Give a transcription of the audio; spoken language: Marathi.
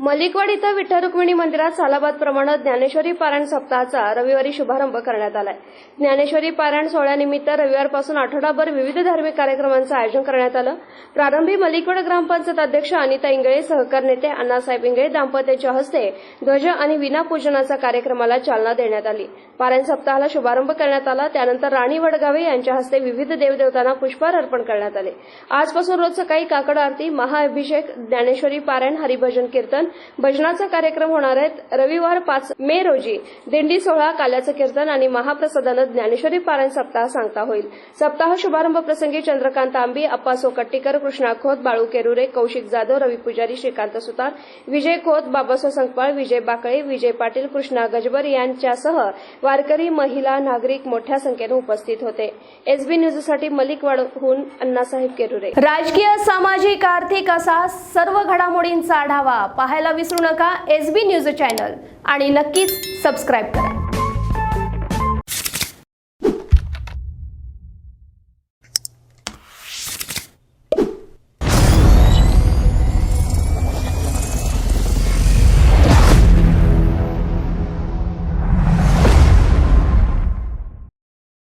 मलिकवाड इथं विठ्ठल रुक्मिणी मंदिरात सालाबाद प्रमाणे ज्ञानेश्वरी पारायण सप्ताहाचा रविवारी शुभारंभ करण्यात आलाय. ज्ञानेश्वरी पारायण सोहळ्यानिमित्त रविवारपासून आठवडाभर विविध धार्मिक कार्यक्रमांचं आयोजन करण्यात आलं. प्रारंभी मलिकवाड ग्रामपंचायत अध्यक्ष अनिता इंगळे सहकार नेते अण्णासाहेब इंगळे दाम्पत्याच्या हस्ते ध्वज आणि विना पूजनाचा कार्यक्रमाला चालना देण्यात आली. पारायण सप्ताहाला शुभारंभ करण्यात आला. त्यानंतर राणी वडगावे यांच्या हस्ते विविध देवदेवतांना पुष्पहार अर्पण करण्यात आले. आजपासून रोज सकाळी काकड आरती महाअभिषेक ज्ञानेश्वरी पारायण हरिभजन कीर्तन भजनाचा कार्यक्रम होणार आहेत. रविवार पाच मे रोजी दिंडी सोहळा काल्याचं कीर्तन आणि महाप्रसादानं ज्ञानेश्वरी पारायण सप्ताह सांगता होईल. सप्ताह शुभारंभ प्रसंगी चंद्रकांत आंबी अप्पासो कट्टीकर कृष्णा खोत बाळू केरुरे कौशिक जाधव रवी पुजारी श्रीकांत सुतार विजय खोत बाबासाहेब संकपाळ विजय बाकळे विजय पाटील कृष्णा गजबर यांच्यासह वारकरी महिला नागरिक मोठ्या संख्येनं उपस्थित होते. एसबी न्यूजसाठी मलिकवाडहून अण्णासाहेब केरुरे. राजकीय सामाजिक आर्थिक असा सर्व घडामोडींचा आढावा पाहायला विसरू नका. एस बी न्यूज चॅनल आणि नक्कीच सबस्क्राईब करा.